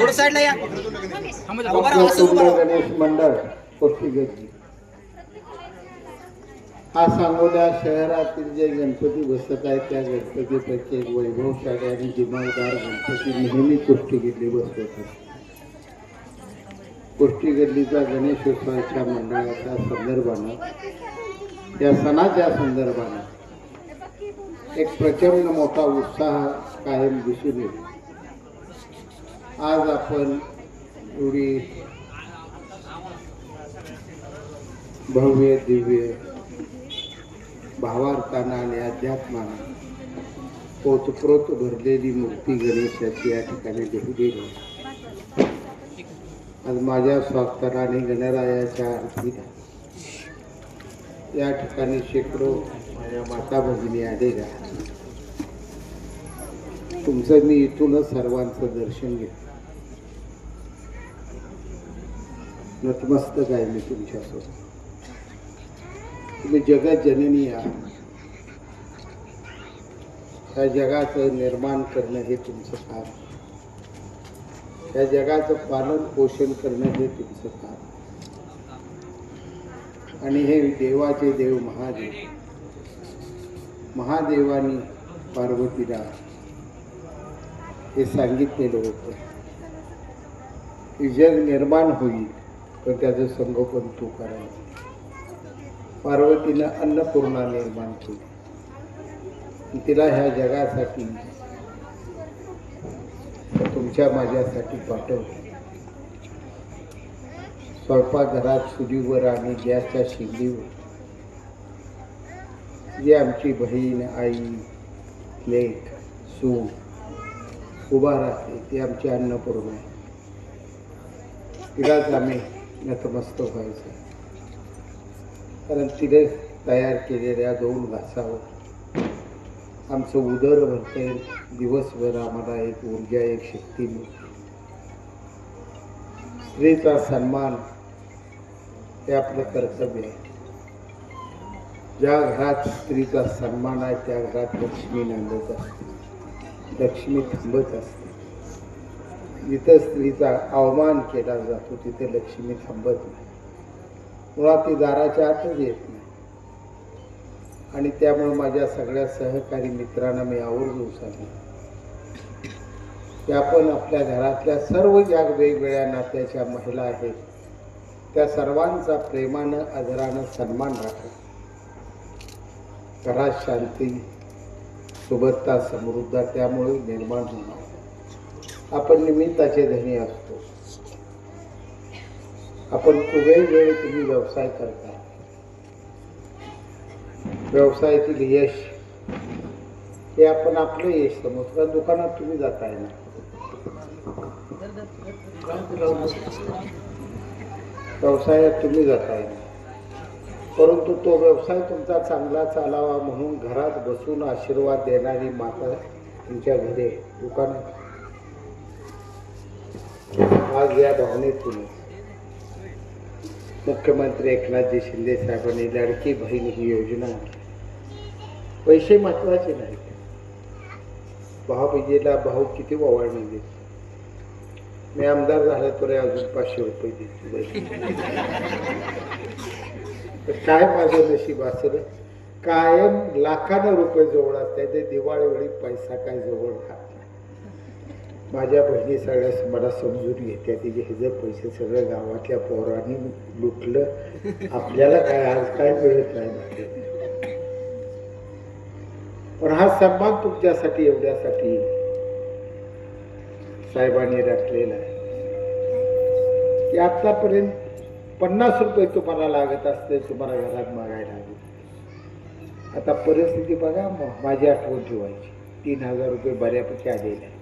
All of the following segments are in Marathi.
थोडं साईडला या. गणेश मंडळ हा सांगोला शहरातील जे गणपती बसत आहेत त्या गणपतीपैकी एक वैभवशाली आणि दिमागदार गणपती नेहमी कोष्टीगिल्ली बसवत कोष्टीगिल्लीचा गणेशोत्सवाच्या मंडळाच्या संदर्भानं या सणाच्या संदर्भानं एक प्रचंड मोठा उत्साह कायम दिसून येतो. आज आपण एवढी भव्य दिव्य भावार्थानं आणि अध्यात्मानं पोतप्रोत भरलेली मूर्ती गणेशाची या ठिकाणी देवलेली गेली आज माझ्या स्वास्थ्याने गणरायाच्या आरतीला या ठिकाणी शेकडो माझ्या माता भगिनी आलेल्या. तुमचं मी इथूनच सर्वांचं दर्शन घेतलं नतमस्तक आहे मी तुमच्यासोबत. तुम्ही जगत जननी आहात. या जगाचं निर्माण करणं हे तुमचं काम. या जगाचं पालन पोषण करणं हे तुमचं काम. आणि हे देवाचे देव महादेव महादेवानी पार्वतीला हे सांगितलेलं होतं की जग निर्माण होईल. पण त्याचं संगोपन तू करायचं. पार्वतीनं अन्नपूर्णा निर्माण केली. तिला ह्या जगासाठी तुमच्या माझ्यासाठी पाठवली. स्वयंपाकघरात चुलीवर आणि गॅसच्या शिगडीवर जी आमची बहीण आई लेख सू उभा राहते ती आमची अन्नपूर्ण. आहे तिलाच आम्ही नतमस्तक व्हायचं. कारण तिने तयार केलेल्या दोन घासावर आमचं उदर भरते दिवसभर आम्हाला एक ऊर्जा एक शक्ती मिळते. स्त्रीचा सन्मान हे आपलं कर्तव्य आहे. ज्या घरात स्त्रीचा सन्मान आहे त्या घरात लक्ष्मी नांदत असते. लक्ष्मी थांबत असते. जिथं स्त्रीचा अवमान केला जातो तिथे लक्ष्मी थांबत नाही. मुळात ती दाराच्या आतच येत नाही. आणि त्यामुळे माझ्या सगळ्या सहकारी मित्रांना मी आवर्जून सांगेन. की आपण आपल्या घरातल्या सर्व ज्या वेगवेगळ्या नात्याच्या महिला आहेत त्या सर्वांचा प्रेमानं आदरानं सन्मान राखा. घरात शांती सुबत्ता समृद्ध त्यामुळे निर्माण होणार. आपण निमित्ताचे धनी असतो. आपण वेगवेगळे तुम्ही व्यवसाय करता. व्यवसायातील यश हे आपण आपलं यश समजतो. दुकानात तुम्ही जाताय ना. व्यवसायात तुम्ही जाताय परंतु तो व्यवसाय तुमचा चांगला चालावा म्हणून घरात बसून आशीर्वाद देणारी माता तुमच्या घरी दुकानात आज या भावनेतून मुख्यमंत्री एकनाथजी शिंदे साहेबांनी लाडकी बहीण ही योजना पैसे महत्त्वाचे नाहीत. भाऊबीजेला भाऊ किती ओवाळणी देत मी आमदार झाला तरी अजून पाचशे रुपये देतो तर काय माझं नशीब असेल? कायम लाखानं रुपये जवळ असते ते दिवाळीवेळी पैसा काय जवळ राहत माझ्या बहिणी सगळ्या मला समजून घेत्या तिचे हे जर पैसे सगळं गावातल्या पोरांनी लुटलं आपल्याला काय आज काय मिळत नाही पण हा सन्मान तुमच्यासाठी एवढ्यासाठी साहेबांनी राखलेला आहे. की आतापर्यंत पन्नास रुपये तुम्हाला लागत असते तुम्हाला घरात मागायला लागेल आता परिस्थिती बघा माझी आठवण ठेवायची. तीन हजार रुपये बऱ्यापैकी आलेले आहे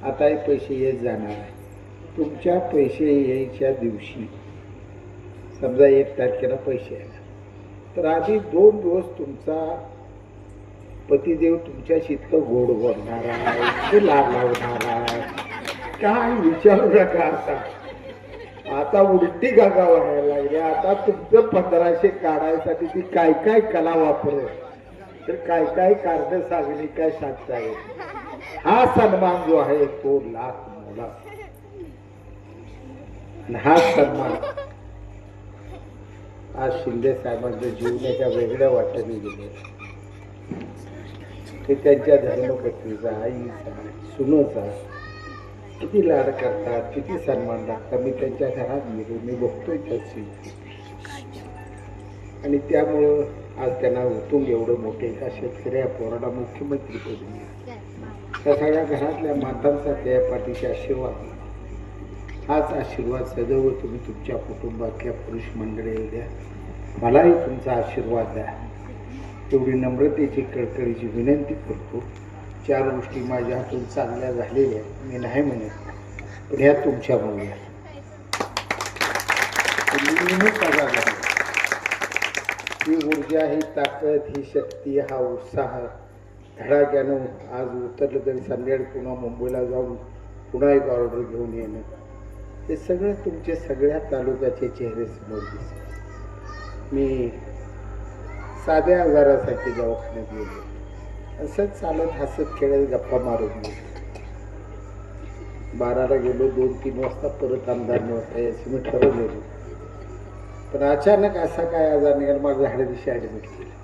आता हे पैसे येत जाणार आहे तुमच्या पैसे यायच्या दिवशी समजा एक तारखेला पैसे येणार तर आधी दोन दिवस तुमचा पतिदेव तुमच्याशी इतकं गोड बोलणार आहे ते लाभ लावणार आहे. काय विचारू नका आता. आता उलटी गागा व्हायला लागली आता तुमचं पंधराशे काढायसाठी ती काय काय कला वापरत? तर काय काय कारण सांगली काय सांगता येईल हा सन्मान जो आहे तो लाख मोला. हा सन्मान आज शिंदे साहेबांच्या जीवनाच्या वेगळ्या वाट्याने गेले. ते त्यांच्या धर्मपत्नीचा आईचा सुनोचा किती लाड करतात किती सन्मान राखतात मी त्यांच्या घरात गेलो मी बघतोय त्याची आणि त्यामुळं आज त्यांना उतून एवढं मोठे एका शेतकऱ्या पोराला मुख्यमंत्रीपदी मिळालं. त्या सगळ्या घरातल्या मातांचा त्या पाठीचे आशीर्वाद. हाच आशीर्वाद सदैव तुम्ही तुमच्या कुटुंबातल्या पुरुष मंडळीला द्या. मलाही तुमचा आशीर्वाद द्या. एवढी नम्रतेची कळकळीची विनंती करतो. चार गोष्टी माझ्या हातून चांगल्या झालेल्या मी नाही म्हणत पण ह्या तुमच्यामुळे आहे. ही ऊर्जा ही ताकद ही शक्ती हा उत्साह धडाक्यानं आज उतरलं तरी संध्याकाळी पुन्हा मुंबईला जाऊन पुन्हा एक ऑर्डर घेऊन येणं. हे सगळं तुमचे सगळ्या तालुक्याचे चेहरे समोर दिसले मी साध्या आजारासाठी दवाखान्यात गेलो. असंच चालत हसत खेळत गप्पा मारून गेलो. बाराला गेलो दोन तीन वाजता परत आमदार नव्हता याचं मी ठरवलेलो. पण अचानक असा काय आजार निघाला माझं झाडे दिवशी ॲडमिट केलं.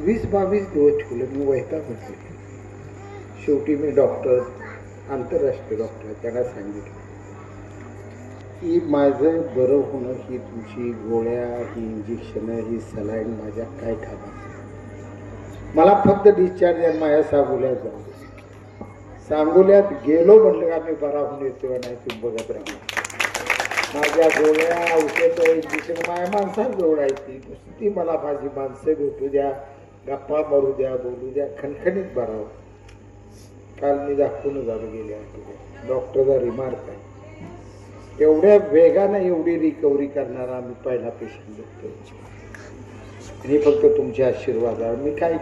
वीस बावीस दिवस ठेवलं मी वैताग शेवटी मी डॉक्टर आंतरराष्ट्रीय डॉक्टर त्यांना सांगितलं. की माझं बरं होणं ही तुमची गोळ्या ही इंजेक्शनं ही सलाईन माझ्या काय कामात मला फक्त डिस्चार्ज आहे माझ्या सांगोल्यात जाऊ सांगोल्यात गेलो म्हटलं का मी बरा होऊन येतो नाही तुम्ही बघत राहा माझ्या गोळ्या औषध इंजेक्शन माझ्या माणसात जोडायची ती. मला माझी माणसं भेटू द्या. गप्पा मारू द्या बोलू द्या खणखणीत बरा काल मी दाखवून झालो गेले आठवड्यात डॉक्टरचा रिमार्क आहे. एवढ्या वेगानं एवढी रिकव्हरी करणारा आम्ही पहिला पेशंट बघतो आणि फक्त तुमच्या आशीर्वादावर मी काय